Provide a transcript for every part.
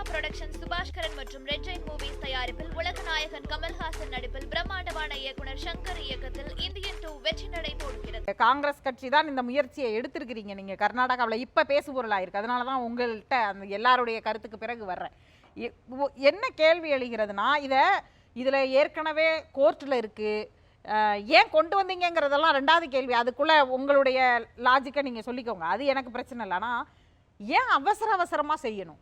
Trisha production Subaskaran மற்றும் red Jain movies தயாரிப்பில் உலகநாயகன் கமல்ஹாசன் நடிப்பில் பிரம்மாண்டமான இயக்குனர் சங்கர் இயக்கத்தில் இந்தியன் டூ வெற்றி நடை போடுகிறது காங்கிரஸ் கட்சி தான் இந்த முயற்சியை எடுத்திருக்கிறீங்க நீங்க. கர்நாடகாவில் இப்ப பேசுபொருளா இருக்கு அதனால தான் உங்கள்கிட்ட அந்த எல்லாருடைய கருத்துக்கு பிறகு வர்றேன். என்ன கேள்வி எழுகிறதுனா இதை இதில் ஏற்கனவே கோர்ட்டில் இருக்குது ஏன் கொண்டு வந்தீங்கங்கிறதெல்லாம் ரெண்டாவது கேள்வி. அதுக்குள்ளே உங்களுடைய லாஜிக்கை நீங்கள் சொல்லிக்கோங்க. அது எனக்கு பிரச்சனை இல்லை. ஆனால் ஏன் அவசர அவசரமாக செய்யணும்?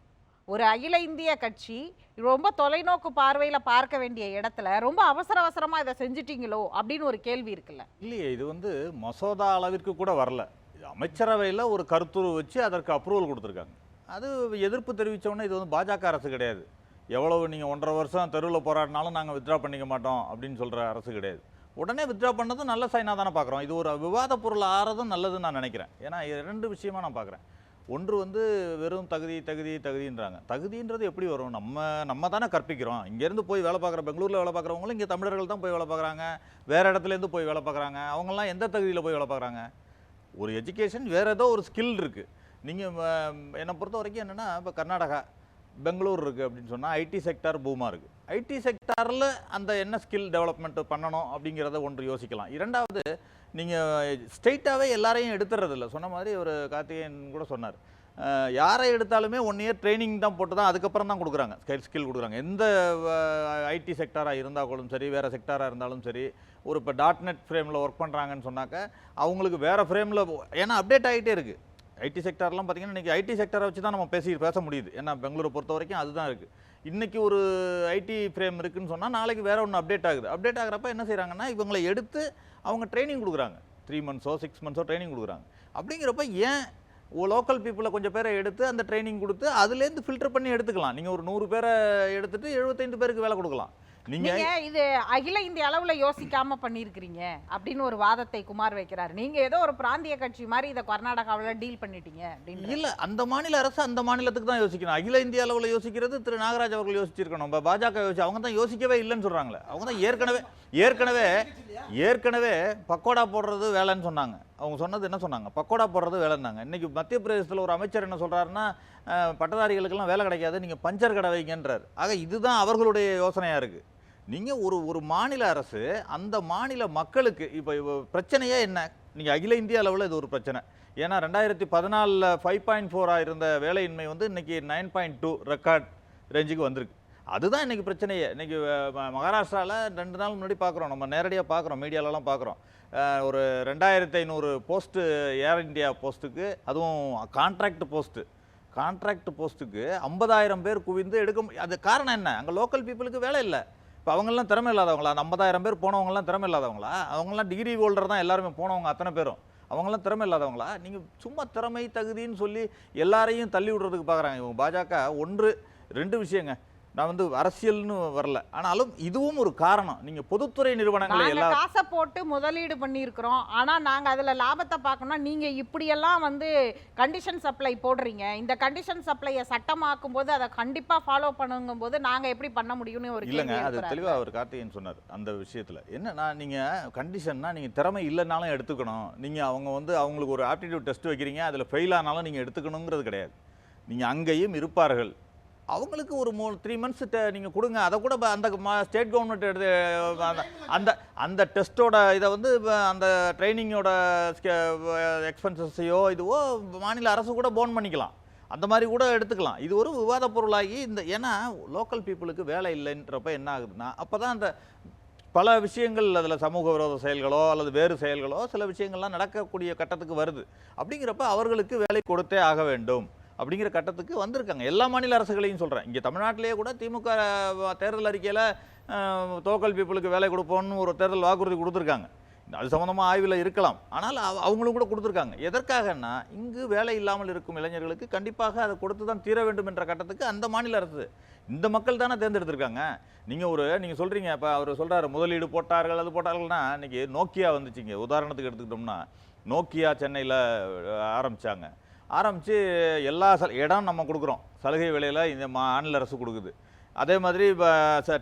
ஒரு அகில இந்திய கட்சி ரொம்ப தொலைநோக்கு பார்வையில் பார்க்க வேண்டிய இடத்துல ரொம்ப அவசர அவசரமாக இதை செஞ்சிட்டீங்களோ அப்படின்னு ஒரு கேள்வி இருக்குல்ல. இல்லையே இது வந்து மசோதா அளவிற்கு கூட வரல. இது அமைச்சரவையில் ஒரு கருத்துரு வச்சு அதற்கு அப்ரூவல் கொடுத்துருக்காங்க. அது எதிர்ப்பு தெரிவித்தோடனே இது வந்து பாஜக அரசு கிடையாது. எவ்வளவு நீங்கள் ஒன்றரை வருஷம் தெருவில் போராடினாலும் நாங்கள் வித்ட்ரா பண்ணிக்க மாட்டோம் அப்படின்னு சொல்கிற அரசு கிடையாது. உடனே வித்ட்ரா பண்ணதும் நல்ல சைனாக தானே பார்க்குறோம் இது ஒரு விவாத பொருள் ஆறதும் நல்லதுன்னு நான் நினைக்கிறேன். ஏன்னா ரெண்டு விஷயமா நான் பார்க்குறேன் ஒன்று வந்து வெறும் தகுதி தகுதி தகுதின்றாங்க. தகுதின்றது எப்படி வரும்? நம்ம நம்ம தானே கற்பிக்கிறோம். இங்கேருந்து போய் வேலை பார்க்குற பெங்களூரில் வேலை பார்க்குறவங்களும் இங்கே தமிழர்கள் தான் போய் வேலை பார்க்குறாங்க. வேறு இடத்துலேருந்து போய் வேலை பார்க்குறாங்க. அவங்கெல்லாம் எந்த தகுதியில் போய் வேலை பார்க்குறாங்க? ஒரு எஜுகேஷன் வேறு ஏதோ ஒரு ஸ்கில் இருக்குது நீங்கள் என்னை பொறுத்த வரைக்கும் என்னென்னா இப்போ கர்நாடகா பெங்களூர் இருக்குது அப்படின்னு சொன்னால் ஐடி செக்டார் பூமாக இருக்குது ஐடி செக்டாரில் அந்த என்ன ஸ்கில் டெவலப்மெண்ட் பண்ணணும் அப்படிங்கிறத ஒன்று யோசிக்கலாம். இரண்டாவது நீங்கள் ஸ்ட்ரெயிட்டாகவே எல்லாரையும் எடுத்துறதில்ல. சொன்ன மாதிரி ஒரு கார்த்திகேயன் கூட சொன்னார். யாரை எடுத்தாலுமே ஒன் இயர் ட்ரைனிங் தான் போட்டு தான் அதுக்கப்புறம் தான் கொடுக்குறாங்க. ஸ்கில் ஸ்கில் கொடுக்குறாங்க. எந்த ஐடி செக்டாராக இருந்தாலும் சரி வேறு செக்டாராக இருந்தாலும் சரி ஒரு இப்போ. டாட் நெட் ஃப்ரேமில் ஒர்க் பண்ணுறாங்கன்னு சொன்னாக்க அவங்களுக்கு வேறு ஃப்ரேமில் ஏன்னா அப்டேட் ஆகிட்டே இருக்குது ஐடி செக்டார்லாம் பார்த்தீங்கன்னா இன்றைக்கி ஐடி செக்டரை வச்சு தான் நம்ம பேசி பேச முடியுது. ஏன்னா பெங்களூரை பொறுத்த வரைக்கும் அதுதான் இருக்குது இன்றைக்கி ஒரு ஐடி ஃப்ரேம் இருக்குதுன்னு சொன்னால் நாளைக்கு வேறு ஒன்று அப்டேட் ஆகுது. அப்டேட் ஆகிறப்ப என்ன செய்கிறாங்கன்னா இவங்களை எடுத்து அவங்க ட்ரைனிங் கொடுக்குறாங்க. த்ரீ மந்த்ஸோ சிக்ஸ் மந்த்ஸோ ட்ரைனிங் கொடுக்குறாங்க. அப்படிங்கிறப்ப ஏன் லோக்கல் பீப்புளை கொஞ்சம் பேரை எடுத்து அந்த ட்ரைனிங் கொடுத்து அதுலேருந்து ஃபில்டர் பண்ணி எடுத்துக்கலாம். நீங்கள் ஒரு நூறு பேரை எடுத்துட்டு எழுபத்தைந்து பேருக்கு வேலை கொடுக்கலாம். நீங்க இது அகில இந்திய அளவுல யோசிக்காம பண்ணிருக்கிறீங்க அப்படின்னு ஒரு வாதத்தை குமார் வைக்கிறார். நீங்க ஏதோ ஒரு பிராந்திய கட்சி மாதிரி இதை கர்நாடகாவுல டீல் பண்ணிட்டீங்க அப்படின்னு இல்ல அந்த மாநில அரசு அந்த மாநிலத்துக்கு தான் யோசிக்கணும். அகில இந்திய அளவில் யோசிக்கிறது திரு நாகராஜ் அவர்கள் யோசிச்சிருக்கணும். பாஜக யோசிச்சு அவங்க தான் யோசிக்கவே இல்லைன்னு சொல்றாங்களே. அவங்க தான் ஏற்கனவே ஏற்கனவே ஏற்கனவே பக்கோடா போடுறது வேலைன்னு சொன்னாங்க. அவங்க சொன்னது என்ன சொன்னாங்க? பக்கோடா போடுறது வேலைன்னாங்க. இன்றைக்கி மத்திய பிரதேசத்தில் ஒரு அமைச்சர் என்ன சொல்கிறாருன்னா பட்டதாரிகளுக்கெல்லாம் வேலை கிடைக்காது நீங்கள் பஞ்சர் கடை வைங்கன்றார். ஆக இதுதான் அவர்களுடைய யோசனையாக இருக்குது நீங்கள் ஒரு ஒரு மாநில அரசு அந்த மாநில மக்களுக்கு இப்போ பிரச்சனையே என்ன? நீங்கள் அகில இந்திய அளவில் இது ஒரு பிரச்சனை. ஏன்னா ரெண்டாயிரத்தி பதினாலில் ஃபைவ் பாயிண்ட் ஃபோராக இருந்த வேலையின்மை வந்து இன்றைக்கி நைன் பாயிண்ட் டூ ரெக்கார்ட் ரேஞ்சுக்கு வந்திருக்கு. அதுதான் இன்றைக்கி பிரச்சனையே. இன்றைக்கி மகாராஷ்டிராவில் ரெண்டு நாள் முன்னாடி பார்க்குறோம் நம்ம நேரடியாக பார்க்குறோம் மீடியாலலாம் பார்க்குறோம் ஒரு ரெண்டாயிரத்தி ஐநூறு போஸ்ட்டு ஏர் இந்தியா போஸ்ட்டுக்கு அதுவும் கான்ட்ராக்ட் போஸ்ட்டு கான்ட்ராக்ட் போஸ்ட்டுக்கு ஐம்பதாயிரம் பேர் குவிந்து எடுக்க அது காரணம் என்ன? அங்கே லோக்கல் பீப்புளுக்கு வேலை இல்லை. இப்போ அவங்கெல்லாம் திறமை இல்லாதவங்களா? அந்த ஐம்பதாயிரம் பேர் போனவங்கலாம் திறமை இல்லாதவங்களா? அவங்கெல்லாம் டிகிரி ஹோல்டர் தான் எல்லாருமே போனவங்க அத்தனை பேரும். அவங்களாம் திறமை இல்லாதவங்களா? நீங்கள் சும்மா திறமை தகுதின்னு சொல்லி எல்லாரையும் தள்ளி விடுறதுக்கு பார்க்குறாங்க இவங்க பாஜக ஒன்று ரெண்டு விஷயங்க. நான் வந்து அரசியல்னு வரல. ஆனாலும் இதுவும் ஒரு காரணம். நீங்கள் பொதுத்துறை நிறுவனங்களை நாங்க எல்லா காசை போட்டு முதலீடு பண்ணியிருக்கிறோம். ஆனா நாங்க அதுல லாபத்தை பார்க்கணும் நீங்க இப்படியெல்லாம் வந்து கண்டிஷன் சப்ளை போடுறீங்க. இந்த கண்டிஷன் சப்ளையை சட்டமாக்கும் போது அதை கண்டிப்பா ஃபாலோ பண்ணுங்கும் போது நாங்க எப்படி பண்ண முடியும்னு ஒரு இல்லைங்க அது. தெளிவாக அவர் கார்த்திகேயன் சொன்னார் அந்த விஷயத்தில். என்னன்னா நீங்கள் கண்டிஷன்னா நீங்கள் திறமை இல்லைனாலும் எடுத்துக்கணும். நீங்கள் அவங்க வந்து அவங்களுக்கு ஒரு ஆப்டிடியூட் டெஸ்ட் வைக்கிறீங்க அதில் ஃபெயில் ஆனாலும் நீங்கள் எடுத்துக்கணுங்கிறது கிடையாது. நீங்கள் அங்கேயும் இருப்பார்கள். அவங்களுக்கு ஒரு மூ த்ரீ மந்த்ஸ் நீங்கள் கொடுங்க. அதை கூட அந்த ஸ்டேட் கவர்மெண்ட் எடுத்து அந்த- அந்த அந்த டெஸ்ட்டோட இதை வந்து அந்த ட்ரைனிங்கோட எக்ஸ்பென்சஸையோ இதுவோ மாநில அரசு கூட போன் பண்ணிக்கலாம். அந்த மாதிரி கூட எடுத்துக்கலாம். இது ஒரு விவாத பொருளாகி இந்த ஏன்னா லோக்கல் பீப்புளுக்கு வேலை இல்லைன்றப்ப என்ன ஆகுதுன்னா அப்போ தான் அந்த பல விஷயங்கள் அதில் சமூக விரோத செயல்களோ அல்லது வேறு செயல்களோ சில விஷயங்கள்லாம் நடக்கக்கூடிய கட்டத்துக்கு வருது. அப்படிங்கிறப்ப அவர்களுக்கு வேலை கொடுத்தே ஆக வேண்டும். அப்படிங்கிற கட்டத்துக்கு வந்திருக்காங்க. எல்லா மாநில அரசுகளையும் சொல்கிறேன் இங்கே தமிழ்நாட்டிலேயே கூட திமுக தேர்தல் அறிக்கையில் தோக்கல் பீப்புளுக்கு வேலை கொடுப்போம்னு ஒரு தேர்தல் வாக்குறுதி கொடுத்துருக்காங்க. அது சம்மந்தமாக ஆய்வில் இருக்கலாம். ஆனால் அவ- அவங்களும் கூட கொடுத்துருக்காங்க. எதற்காகன்னா இங்கு வேலை இல்லாமல் இருக்கும் இளைஞர்களுக்கு கண்டிப்பாக அதை கொடுத்து தான் தீர வேண்டும் என்ற கட்டத்துக்கு அந்த மாநில அரசு இந்த மக்கள் தானே தேர்ந்தெடுத்திருக்காங்க. நீங்கள் ஒரு நீங்கள் சொல்கிறீங்க இப்போ அவர் சொல்கிறாரு முதலீடு போட்டார்கள் அது போட்டார்கள்னா இன்றைக்கி நோக்கியா வந்துச்சுங்க. உதாரணத்துக்கு எடுத்துக்கிட்டோம்னா நோக்கியா சென்னையில் ஆரம்பித்தாங்க ஆரம்பித்து எல்லா ச இடம் நம்ம கொடுக்குறோம். சலுகை விலையில் இந்த மாநில அரசு கொடுக்குது. அதே மாதிரி இப்போ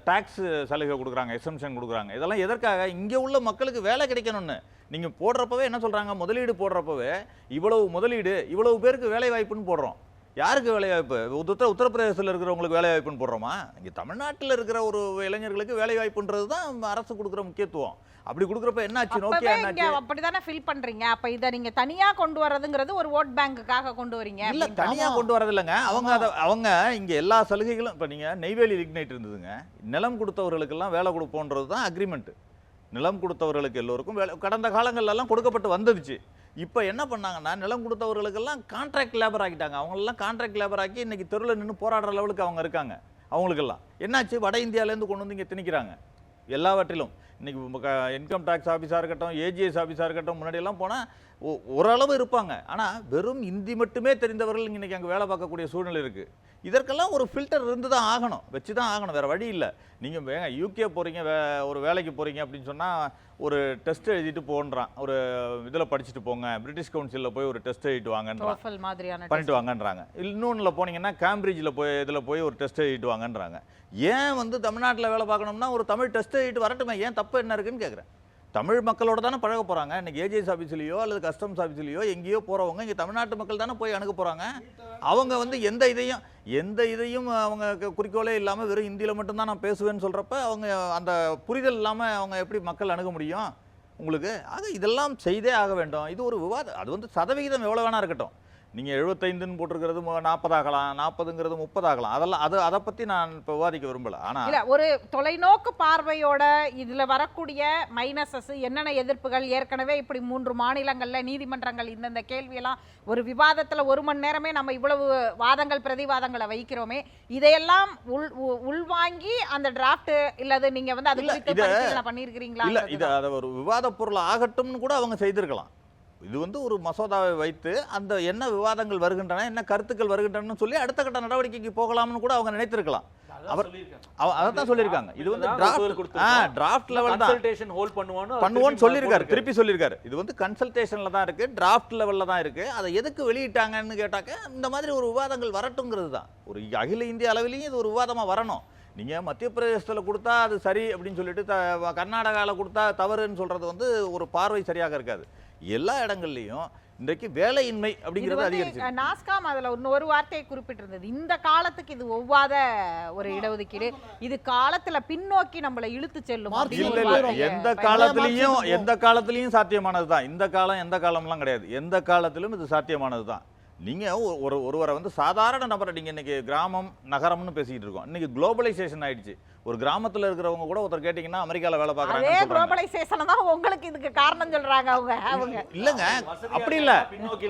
டேக்ஸ் சலுகை கொடுக்குறாங்க எக்ஸம்ஷன் கொடுக்குறாங்க. இதெல்லாம் எதற்காக? இங்கே உள்ள மக்களுக்கு வேலை கிடைக்கணும்னு. நீங்கள் போடுறப்பவே என்ன சொல்கிறாங்க முதலீடு போடுறப்பவே இவ்வளவு முதலீடு இவ்வளவு பேருக்கு வேலை வாய்ப்புன்னு போடுறோம். யாருக்கு வேலைவாய்ப்பு? உத்தர உத்தரப்பிரதேசத்தில் இருக்கிறவங்களுக்கு வேலைவாய்ப்புன்னு போடுறோமா? இங்கே தமிழ்நாட்டில் இருக்கிற ஒரு இளைஞர்களுக்கு வேலைவாய்ப்புன்றது தான் அரசு கொடுக்குற முக்கியத்துவம். அப்படி கொடுக்குறப்ப என்னாச்சு? நோக்கியா என்னாச்சு? அப்படிதானே ஃபில் பண்றீங்க. அப்ப இத நீங்க தனியா கொண்டு வர்றதுங்கிறது ஒரு ஓட் பேங்குக்காக கொண்டு வரீங்க இல்ல. தனியா கொண்டு வரது இல்லைங்க அவங்க அதை அவங்க இங்க எல்லா சலுகைகளும் இப்ப நீங்க நெய்வேலி லிக்னைட் இருந்ததுங்க. நிலம் கொடுத்தவர்களுக்கெல்லாம் வேலை கொடுப்போன்றது தான் அக்ரிமெண்ட் நிலம் கொடுத்தவர்களுக்கு எல்லோருக்கும் வேலை கடந்த காலங்கள்ல எல்லாம் கொடுக்கப்பட்டு வந்துடுச்சு. இப்போ என்ன பண்ணாங்கன்னா நிலம் கொடுத்தவர்களுக்கெல்லாம் கான்ட்ராக்ட் லேபர் ஆக்கிட்டாங்க. அவங்களெல்லாம் கான்ட்ராக்ட் லேபர் ஆக்கி இன்றைக்கி தெருவில் நின்று போராடுற லெவலுக்கு அவங்க இருக்காங்க அவங்களுக்கெல்லாம். என்னாச்சு? வட இந்தியாவிலேருந்து கொண்டு வந்து இங்கே திணிக்கிறாங்க. எல்லாவற்றிலும். இன்னைக்கு இன்கம் டேக்ஸ் ஆஃபீஸாக இருக்கட்டும் ஏஜிஎஸ் ஆஃபீஸாக இருக்கட்டும் முன்னாடியெல்லாம் போனால் ஓரளவு இருப்பாங்க. ஆனால் வெறும் இந்தி மட்டுமே தெரிந்தவர்கள் இன்னைக்கு அங்கே வேலை பார்க்கக்கூடிய சூழ்நிலை இருக்குது இதற்கெல்லாம் ஒரு ஃபில்டர் இருந்து தான் ஆகணும். வச்சு தான் ஆகணும். வேறு வழி இல்லை. நீங்கள் வேங்க யூகே போகிறீங்க வே ஒரு வேலைக்கு போகிறீங்க அப்படின்னு சொன்னால் ஒரு டெஸ்ட் எழுதிட்டு போன்றான். ஒரு இதில் படிச்சுட்டு போங்க. பிரிட்டிஷ் கவுன்சிலில் போய் ஒரு டெஸ்ட் எழுதிட்டு மாதிரியான பண்ணிட்டு வாங்கன்றாங்க. இன்னொன்றில் போனீங்கன்னா கேம்பிரிட்ஜில் போய் இதில் போய் ஒரு டெஸ்ட் எழுதிட்டு வாங்கன்றாங்க. ஏன் வந்து தமிழ்நாட்டில் வேலை பார்க்கணும்னா ஒரு தமிழ் டெஸ்ட் எழுதிட்டு வரட்டுமே. ஏன் தப்பு என்ன இருக்குன்னு கேட்குறேன் தமிழ் மக்களோட தானே பழக போகிறாங்க இன்னைக்கு ஏஜிஎஸ் ஆஃபீஸ்லேயோ அல்லது கஸ்டம்ஸ் ஆஃபீஸ்லேயோ எங்கேயோ போகிறவங்க இங்கே தமிழ்நாட்டு மக்கள் தானே போய் அணுக போகிறாங்க அவங்க வந்து எந்த இதையும் எந்த இதையும் அவங்க குறிக்கோளே இல்லாமல் வெறும் இந்தியில் மட்டும்தான் நான் பேசுவேன்னு சொல்கிறப்ப அவங்க அந்த புரிதல் இல்லாமல் அவங்க எப்படி மக்கள் அணுக முடியும்? உங்களுக்கு? ஆக இதெல்லாம் செய்தே ஆக வேண்டும். இது ஒரு விவாதம் அது வந்து சதவிகிதம் எவ்வளோ வேணா இருக்கட்டும். நீங்கள் எழுபத்தைந்துன்னு போட்டிருக்கிறது நாற்பது ஆகலாம் நாற்பதுங்கிறது முப்பது ஆகலாம் அதெல்லாம் அது அதை பற்றி நான் இப்போ விவாதிக்க விரும்பல. ஆனால் இல்ல ஒரு தொலைநோக்கு பார்வையோட இதுல வரக்கூடிய மைனஸஸ் என்னென்ன எதிர்ப்புகள்? ஏற்கனவே இப்படி மூன்று மாநிலங்கள்ல நீதிமன்றங்கள் இந்தந்த கேள்வியெல்லாம் ஒரு விவாதத்துல ஒரு மணி நேரமே நம்ம இவ்வளவு வாதங்கள் பிரதிவாதங்களை வைக்கிறோமே. இதையெல்லாம் உள் உள்வாங்கி அந்த டிராஃப்ட் இல்லது நீங்க வந்து அது பண்ணியிருக்கிறீங்களா இல்லை இது அதை ஒரு விவாத பொருள் ஆகட்டும்னு கூட அவங்க செய்திருக்கலாம். இது வந்து ஒரு மசோதாவை வைத்து அந்த என்ன விவாதங்கள் வருகின்றன என்ன கருத்துக்கள் வருகின்றன சொல்லி அடுத்த கட்ட நடவடிக்கைக்கு போகலாம்னு கூட அவங்க நினைத்திருக்கலாம். அவர் அதை தான் சொல்லியிருக்காங்க. இது வந்து டிராஃப்ட் ஆ டிராஃப்ட் லெவல் தான். கன்சல்டேஷன் ஹோல்ட் பண்ணுவான்னு பண்ணுவோன்னு சொல்லியிருக்காரு. திருப்பி சொல்லியிருக்காரு. இது வந்து கன்சல்டேஷன்ல தான் இருக்கு டிராஃப்ட் லெவல்ல தான் இருக்கு. அதை எதுக்கு வெளியிட்டாங்கன்னு கேட்டாக்க இந்த மாதிரி ஒரு விவாதங்கள் வரட்டுங்கிறது தான். ஒரு அகில இந்திய அளவிலையும் இது ஒரு விவாதமா வரணும். நீங்க மத்திய பிரதேசத்துல கொடுத்தா அது சரி அப்படின்னு சொல்லிட்டு த- கர்நாடகால கொடுத்தா தவறுன்னு சொல்றது வந்து ஒரு பார்வை சரியாக இருக்காது. எல்லா இடங்கள்லயும் இன்றைக்கு வேலையின்மை அப்படிங்கிறது அதிகரிச்சு நாஸ்காம் அதுல இன்னும் ஒரு வார்த்தையை குறிப்பிட்டிருந்தது. இந்த காலத்துக்கு இது ஒவ்வாத ஒரு இடஒதுக்கீடு. இது காலத்துல பின்னோக்கி நம்மளை இழுத்து செல்லும் இல்ல இல்ல எந்த காலத்திலையும் எந்த காலத்திலையும் சாத்தியமானது தான் இந்த காலம் எந்த காலம்லாம் கிடையாது. எந்த காலத்திலும் இது சாத்தியமானது தான் நீங்க ஒ- ஒரு ஒருவரை வந்து சாதாரண நபரை நீங்க இன்னைக்கு கிராமம் நகரம்னு பேசிக்கிட்டு இருக்கோம். இன்னைக்கு குளோபலைசேஷன் ஆயிடுச்சு. ஒரு கிராமத்துல இருக்கிறவங்க கூட ஒருத்தர் கேட்டீங்கன்னா அமெரிக்கால வேலை அதே பார்க்கறாங்கன்னு சொல்றாங்க. குளோபலைசேஷன் தான் உங்களுக்கு இதுக்கு காரணம் சொல்றாங்க அவங்க அவங்க. இல்லங்க அப்படி இல்ல.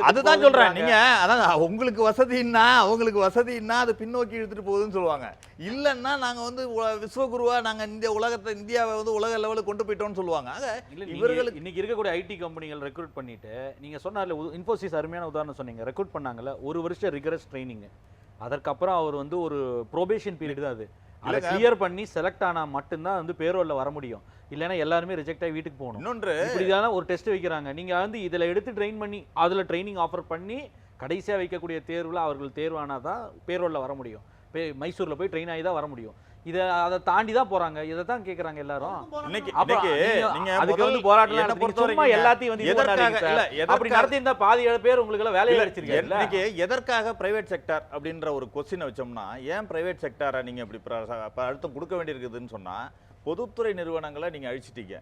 அதுதான் சொல்றேன். நீங்க அதான் உங்களுக்கு வசதின்னா அவங்களுக்கு வசதின்னா அது பின்னோக்கி இழுத்துட்டு போகுதுன்னு சொல்லுவாங்க. இல்லன்னா நாங்க வந்து விஸ்வகுருவா நாங்க இந்த உலகத்தை இந்தியாவை வந்து உலக லெவலுக்கு கொண்டு போயிட்டோம்னு சொல்லுவாங்க. ஆக இல்ல இவர்களுக்கு- இவர்களுக்கு இன்னைக்கு இருக்கக்கூடிய ஐடி கம்பெனிகள் ரெக்ரூட் பண்ணிட்டு நீங்க சொன்னார்ல இன்ஃபோசிஸ் அருமையான உதாரணம் சொன்னீங்க. ரெக்ரூட் பண்ணாங்கல்ல ஒரு வருஷம் ரிகரஸ் ட்ரைனிங் அதற்கப்புறம் அவர் வந்து ஒரு ப்ரொபேஷன் பீரியட் தான் அது. அதை. கிளியர் பண்ணி செலக்ட் ஆனா மட்டும்தான் வந்து பேரோல்ல வர முடியும். இல்லைன்னா எல்லாருமே ரிஜெக்ட் ஆகி வீட்டுக்கு போகணும். இன்னொன்று இப்படிதான ஒரு டெஸ்ட் வைக்கிறாங்க. நீங்க வந்து இதுல எடுத்து ட்ரெயின் பண்ணி அதுல ட்ரைனிங் ஆஃபர் பண்ணி கடைசியா வைக்கக்கூடிய தேர்வுல அவர்கள் தேர்வானாதான் பேரோல்ல வர முடியும். மைசூர்ல போய் ட்ரெயின் ஆகி தான் வர முடியும். இதை அதை தாண்டி தான் போறாங்க. இதை தான் கேக்குறாங்க எல்லாரும். இன்னைக்கு அப்புறம் இன்னைக்கு நீங்க நீங்க அதுக்கு வந்து போராட்டம் என்னை நடத்தி பொறுத்த சும்மா வரைக்கும் எல்லாத்தையும் வந்து. அப்படி நடத்தி இருந்தா பாதி ஏழு பேர் உங்களுக்கு எல்லாம் வேலையை அடிச்சிருக்கீங்க இன்னைக்கு எதற்காக பிரைவேட் செக்டார் அப்படின்ற ஒரு கொஸ்டினை வச்சோம்னா ஏன் பிரைவேட் செக்டாரை நீங்க இப்படி அழுத்தம் கொடுக்க வேண்டியிருக்குதுன்னு சொன்னா பொதுத்துறை நிறுவனங்களை நீங்க அழிச்சிட்டீங்க.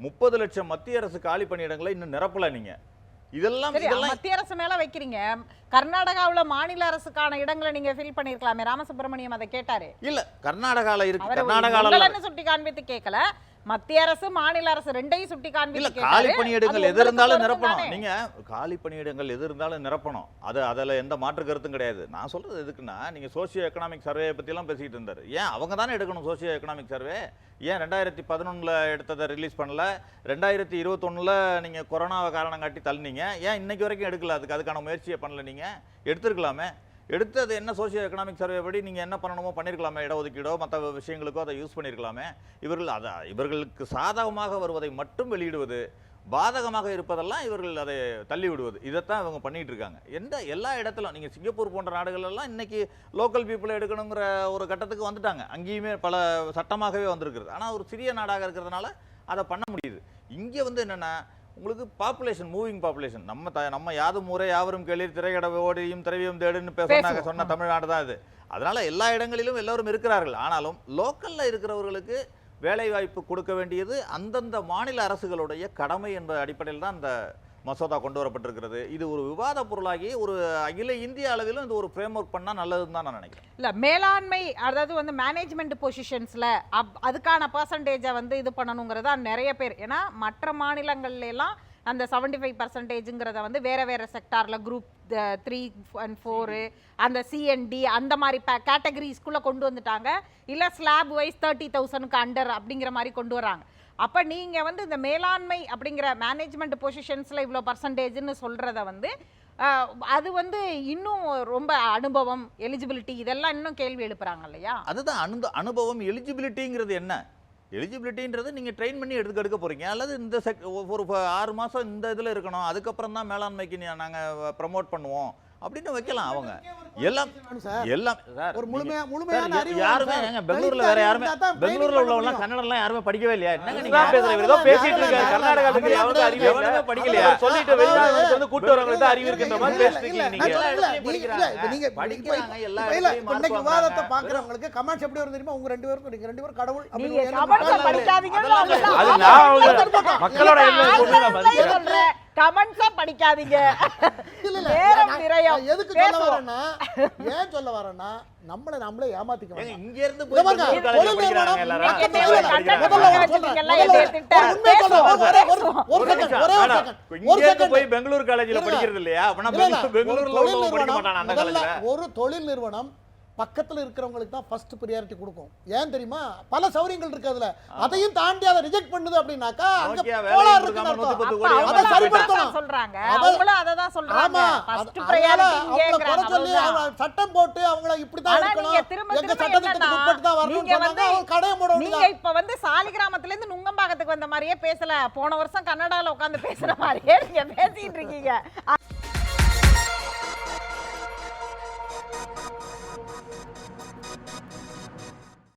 முப்பது லட்சம் மத்திய அரசு காலி பணியிடங்களை இன்னும் நிரப்பல நீங்க. இதெல்லாம் மத்திய அரசு மேல வைக்கிறீங்க. கர்நாடகாவுல மாநில அரசுக்கான இடங்களை நீங்க ஃபில் பண்ணிருக்கலாமே. ராமசுப்ரமணியம் அதை கேட்டாரு. இல்ல கர்நாடகால இருக்கு. கர்நாடகால சுட்டி காண்பித்து கேட்கல மத்திய அரசு மாநில அரசு ரெண்டையும் சுட்டி காண்பித்து காலி பணியிடங்கள் எது இருந்தாலும் நிரப்பணும். நீங்க காலி பணியிடங்கள் எது இருந்தாலும் நிரப்பணும். அது அதுல எந்த மாற்று கருத்தும் கிடையாது. நான் சொல்றது எதுக்குன்னா நீங்க சோசியோ எக்கனாமிக் சர்வே பத்தி எல்லாம் பேசிட்டு இருந்தாரு. ஏன் அவங்க தானே எடுக்கணும் சோசியோ எக்கனாமிக் சர்வே ஏன் ரெண்டாயிரத்தி பதினொன்னுல எடுத்ததை ரிலீஸ் பண்ணல? ரெண்டாயிரத்தி இருபத்தொன்னுல நீங்க கொரோனாவை காரணம் காட்டி தள்ளினீங்க. ஏன் இன்னைக்கு வரைக்கும் எடுக்கல? அதுக்கு அதுக்கான முயற்சியை பண்ணல நீங்க. எடுத்திருக்கலாமே. எடுத்து அது என்ன சோசியோ எக்கனாமிக் சர்வே படி நீங்கள் என்ன பண்ணணுமோ பண்ணியிருக்கலாமே இடஒதுக்கீடோ மற்ற விஷயங்களுக்கோ அதை யூஸ் பண்ணியிருக்கலாமே இவர்கள் அதை இவர்களுக்கு சாதகமாக வருவதை மட்டும் வெளியிடுவது பாதகமாக இருப்பதெல்லாம் இவர்கள் அதை தள்ளி விடுவது. இதைத்தான் இவங்க பண்ணிகிட்டு இருக்காங்க. எந்த எல்லா இடத்திலும் நீங்கள் சிங்கப்பூர் போன்ற நாடுகளெல்லாம் இன்றைக்கி லோக்கல் பீப்புளை எடுக்கணுங்கிற ஒரு கட்டத்துக்கு வந்துட்டாங்க. அங்கேயுமே பல சட்டமாகவே வந்திருக்கிறது. ஆனால் ஒரு சிறிய நாடாக இருக்கிறதுனால அதை பண்ண முடியுது. இங்கே வந்து என்னென்னா உங்களுக்கு பாப்புலேஷன் மூவிங் பாப்புலேஷன் நம்ம த நம்ம யாதும் ஊரே யாவரும் கேளீர் திரைக்கட ஓடியும் திரவியம் தேடுன்னு பே- சொன்னாங்க பேசுவோம். சொன்ன தமிழ்நாடு தான் இது. அதனால எல்லா இடங்களிலும் எல்லோரும் இருக்கிறார்கள். ஆனாலும் லோக்கல்ல இருக்கிறவர்களுக்கு வேலை வாய்ப்பு கொடுக்க வேண்டியது அந்தந்த மாநில அரசுகளுடைய கடமை என்ற அடிப்படையில் தான் அந்த மசோதா கொண்டு வரப்பட்டிருக்கிறது. இது ஒரு விவாத பொருளாகி ஒரு அகில இந்திய அளவிலும் இது ஒரு ஃப்ரேம் ஒர்க் பண்ணால் நல்லதுன்னு தான் நான் நினைக்கிறேன். இல்லை மேலாண்மை அதாவது வந்து மேனேஜ்மெண்ட் பொசிஷன்ஸ்ல அதுக்கான பர்சன்டேஜை வந்து இது பண்ணணுங்கிறதா நிறைய பேர். ஏன்னா மற்ற மாநிலங்கள்லாம் அந்த செவன்டி ஃபைவ் பர்சன்டேஜுங்கிறத வந்து வேறு வேறு செக்டாரில் குரூப் த்ரீ அண்ட் ஃபோரு அந்த சிஎன்டி அந்த மாதிரி பே கேட்டகரிஸ்குள்ளே கொண்டு வந்துட்டாங்க. இல்லை ஸ்லாப் வைஸ் தேர்ட்டி தௌசண்ட்க்கு அண்டர் அப்படிங்கிற மாதிரி கொண்டு வராங்க அப்போ நீங்கள் வந்து இந்த மேலாண்மை அப்படிங்கிற மேனேஜ்மெண்ட் பொசிஷன்ஸில் இவ்வளோ பர்சன்டேஜ்னு சொல்கிறத வந்து அது வந்து இன்னும் ரொம்ப அனுபவம் எலிஜிபிலிட்டி இதெல்லாம் இன்னும் கேள்வி எழுப்புறாங்க இல்லையா? அதுதான் அனு அனுபவம் எலிஜிபிலிட்டிங்கிறது என்ன? எலிஜிபிலிட்டின்றது நீங்கள் ட்ரெயின் பண்ணி எடுக்க எடுக்க போகிறீங்க அல்லது இந்த செக் ஒரு ஆறு மாதம் இந்த இதில் இருக்கணும். அதுக்கப்புறம் தான் மேலாண்மைக்கு நாங்கள் ப்ரமோட் பண்ணுவோம். அப்படின்னு வைக்கலாம் அவங்க எல்லாம் எல்லாம் சார், ஒரு முழுமையா முழுமையான அறிவு யாருமே ஏங்க சார். பெங்களூர்ல வேற யாருமே பெங்களூர்ல உள்ளவங்க கன்னடம் எல்லாம் யாருமே படிக்கவே இல்லையா என்னங்க நீங்க இவர் ஏதோ பேசிட்டு இருக்காரு கர்நாடகா இருக்கிற எவனுக்கும் அறிவு எவனுமே படிக்கலையா? சொல்லிட்டு வெளிநாடு வந்து கூட்டு வரவங்களுக்கு தான் அறிவு இருக்கின்ற மாதிரி இருக்கீங்க நான் நீங்க நீங்க- படிக்கிறாங்க, இப்ப- எல்லா இல்ல, இன்னைக்கு விவாதத்தை. பாக்குறவங்களுக்கு கமெண்ட்ஸ் எப்படி வரும் தெரியுமா உங்க ரெண்டு பேருக்கும் நீங்க ரெண்டு பேரும் கடவுள் அப்படின்னு இருக்கா? அவ்வளவுதான். அது நான் மக்களோட மதிக்கிறேன் சொல்றேன். கமெண்ட்ஸ படிக்காதீங்க இல்ல, இல்ல, நேரம் விரயம். நான் எதுக்கு சொல்ல. வரேன்னா ஏன் சொல்ல வரேன்னா நம்மளை நம்மளே ஏமாத்திக்க. இங்க இருந்து போய் பெங்களூர் காலேஜ்ல. படிக்கிறது இல்லையா பெங்களூர்ல ஒரு தொழில் நிறுவனம் பக்கத்துல இருக்கிறவங்களுக்கு தான் ஃபர்ஸ்ட் ப்ரியாரிட்டி கொடுக்கும். ஏன் தெரியுமா? பல சௌரியங்கள் இருக்கு அதுல. அதையும் தாண்டி அதை ரிஜெக்ட் பண்ணுது அப்படின்னாக்கா அங்க கோளாறு அவங்களும். சொல்றாங்க. அத- அவங்களும் அததான் சொல்றாங்க. ஃபர்ஸ்ட் பிரையாரிட்டி கேக்குறாங்க. சொல்லி சட்டம் போட்டு அவங்கள இப்படிதான் ஆனா இருக்கணும். எங்க சட்டத்துக்கு உட்பட்டு தான் சொன்னாங்க. வந்து- அவங்க கடையை மூட நீங்க வேண்டியதான். இப்ப வந்து சாலிகிராமத்துல இருந்து நுங்கம்பாக்கத்துக்கு வந்த மாதிரியே பேசல. போன வருஷம் கன்னடால உட்கார்ந்து பேசுற மாதிரியே நீங்க பேசிட்டு இருக்கீங்க.